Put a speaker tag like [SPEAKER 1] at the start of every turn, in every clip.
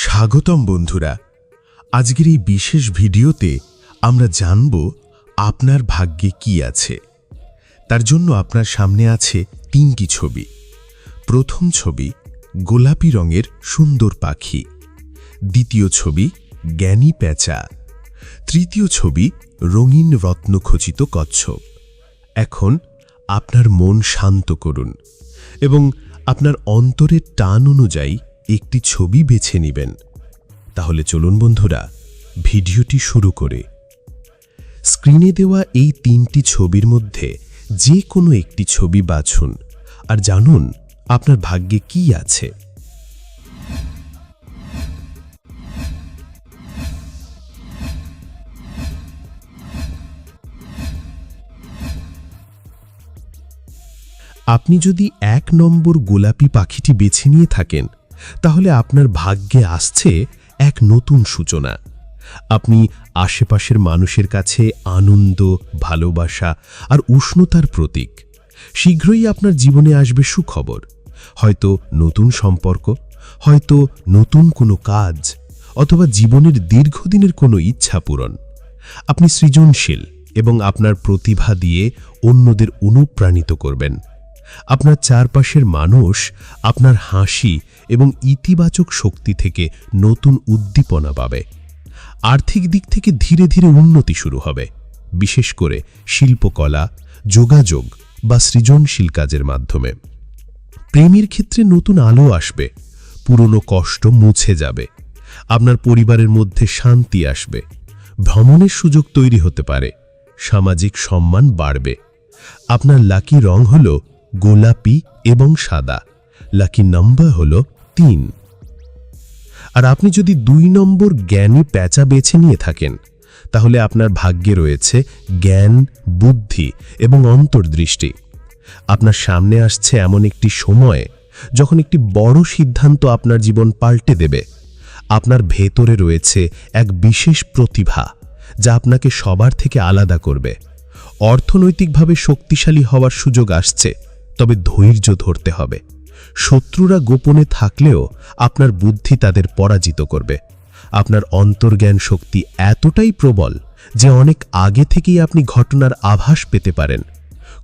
[SPEAKER 1] স্বাগতম বন্ধুরা। আজকের এই বিশেষ ভিডিওতে আমরা জানব আপনার ভাগ্যে কি আছে। তার জন্য আপনার সামনে আছে তিনটি ছবি। প্রথম ছবি গোলাপি রঙের সুন্দর পাখি। দ্বিতীয় ছবি জ্ঞানী প্যাঁচা। তৃতীয় ছবি রঙিন রত্নখচিত কচ্ছপ। এখন আপনার মন শান্ত করুন এবং আপনার অন্তরের টান অনুযায়ী একটি ছবি বেছে নেবেন। তাহলে চলুন বন্ধুরা, ভিডিওটি শুরু করে। স্ক্রিনে দেওয়া এই তিনটি ছবির মধ্যে যে কোনো একটি ছবি বাছুন। আর জানুন, আপনার ভাগ্যে কি আছে। আপনি যদি এক নম্বর গোলাপি পাখিটি বেছে নিয়ে থাকেন তাহলে আপনার ভাগ্যে আসছে এক নতুন সূচনা। আপনি আশেপাশের মানুষের কাছে আনন্দ, ভালোবাসা আর উষ্ণতার প্রতীক। শীঘ্রই আপনার জীবনে আসবে সুখবর। হয়তো নতুন সম্পর্ক, হয়তো নতুন কোনো কাজ, অথবা জীবনের দীর্ঘদিনের কোনো ইচ্ছা পূরণ। আপনি সৃজনশীল এবং আপনার প্রতিভা দিয়ে অন্যদের অনুপ্রাণিত করবেন। আপনার চারপাশের মানুষ, আপনার হাসি এবং ইতিবাচক শক্তি থেকে নতুন উদ্দীপনা পাবে। আর্থিক দিক থেকে ধীরে ধীরে উন্নতি শুরু হবে। বিশেষ করে শিল্পকলা, যোগাযোগ বা সৃজনশীল কাজের মাধ্যমে। প্রেমের ক্ষেত্রে নতুন আলো আসবে, পুরনো কষ্ট মুছে যাবে, আপনার পরিবারের মধ্যে শান্তি আসবে, ভ্রমণের সুযোগ তৈরি হতে পারে, সামাজিক সম্মান বাড়বে। আপনার লাকি রং হল গোলাপি এবং সাদা। লাকি নাম্বার হল তিন। আর আপনি যদি দুই নম্বর জ্ঞানী প্যাঁচা বেছে নিয়ে থাকেন, তাহলে আপনার ভাগ্যে রয়েছে জ্ঞান, বুদ্ধি এবং অন্তর্দৃষ্টি। আপনার সামনে আসছে এমন একটি সময়, যখন একটি বড় সিদ্ধান্ত আপনার জীবন পাল্টে দেবে। আপনার ভেতরে রয়েছে এক বিশেষ প্রতিভা, যা আপনাকে সবার থেকে আলাদা করবে। অর্থনৈতিকভাবে শক্তিশালী হওয়ার সুযোগ আসছে। তবে ধৈর্য ধরতে হবে। শত্রুরা গোপনে থাকলেও আপনার বুদ্ধি তাদের পরাজিত করবে। আপনার অন্তর্জ্ঞান শক্তি এতটাই প্রবল যে অনেক আগে থেকেই আপনি ঘটনার আভাস পেতে পারেন।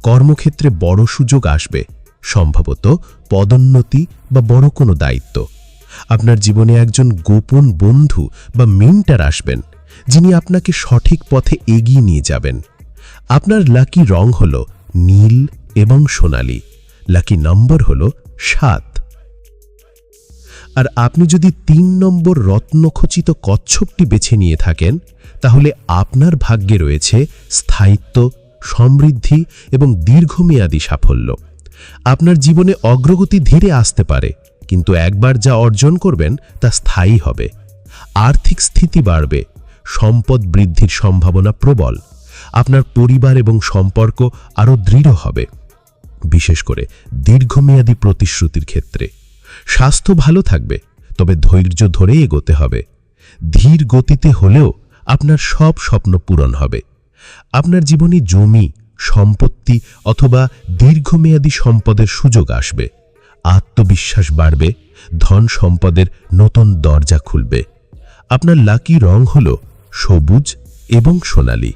[SPEAKER 1] কর্মক্ষেত্রে বড় সুযোগ আসবে, সম্ভবত পদোন্নতি বা বড় কোনো দায়িত্ব। আপনার জীবনে একজন গোপন বন্ধু বা মেন্টার আসবেন, যিনি আপনাকে সঠিক পথে এগিয়ে নিয়ে যাবেন। আপনার লাকি রং হল নীল এবং সোনালী। লাকি নম্বর হল সাত। আর আপনি যদি তিন নম্বর রত্নখচিত কচ্ছপটি বেছে নিয়ে থাকেন, তাহলে আপনার ভাগ্যে রয়েছে স্থায়িত্ব, সমৃদ্ধি এবং দীর্ঘমেয়াদী সাফল্য। আপনার জীবনে অগ্রগতি ধীরে আসতে পারে, কিন্তু একবার যা অর্জন করবেন তা স্থায়ী হবে। আর্থিক স্থিতি বাড়বে, সম্পদ বৃদ্ধির সম্ভাবনা প্রবল, আপনার পরিবার এবং সম্পর্ক আরও দৃঢ় হবে। বিশেষ করে দীর্ঘমেয়াদী প্রতিশ্রুতির ক্ষেত্রে। স্বাস্থ্য ভালো থাকবে, তবে ধৈর্য ধরে এগোতে হবে। ধীর গতিতে হলেও আপনার সব স্বপ্ন পূরণ হবে। আপনার জীবনে জমি, সম্পত্তি অথবা দীর্ঘমেয়াদী সম্পদের সুযোগ আসবে। আত্মবিশ্বাস বাড়বে, ধন সম্পদের নতুন দরজা খুলবে। আপনার লাকি রং হল সবুজ এবং সোনালি।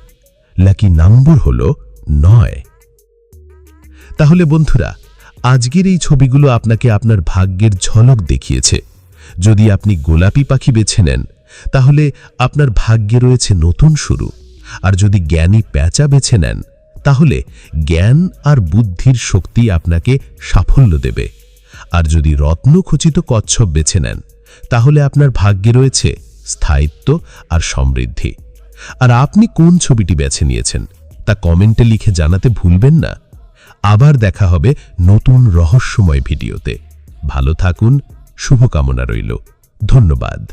[SPEAKER 1] লাকি নম্বর হল নয়। তাহলে বন্ধুরা, আজকের এই ছবিগুলো আপনাকে আপনার ভাগ্যের ঝলক দেখিয়েছে। যদি আপনি গোলাপি পাখি বেছে নেন, তাহলে আপনার ভাগ্যে রয়েছে নতুন শুরু। আর যদি জ্ঞানী প্যাঁচা বেছে নেন, তাহলে জ্ঞান আর বুদ্ধির শক্তি আপনাকে সাফল্য দেবে। আর যদি রত্নখচিত কচ্ছপ বেছে নেন, তাহলে আপনার ভাগ্যে রয়েছে স্থায়িত্ব আর সমৃদ্ধি। আর আপনি কোন ছবিটি বেছে নিয়েছেন, তা কমেন্টে লিখে জানাতে ভুলবেন না। আবার দেখা হবে নতুন রহস্যময় ভিডিওতে। ভালো থাকুন শুভকামনা রইল। ধন্যবাদ।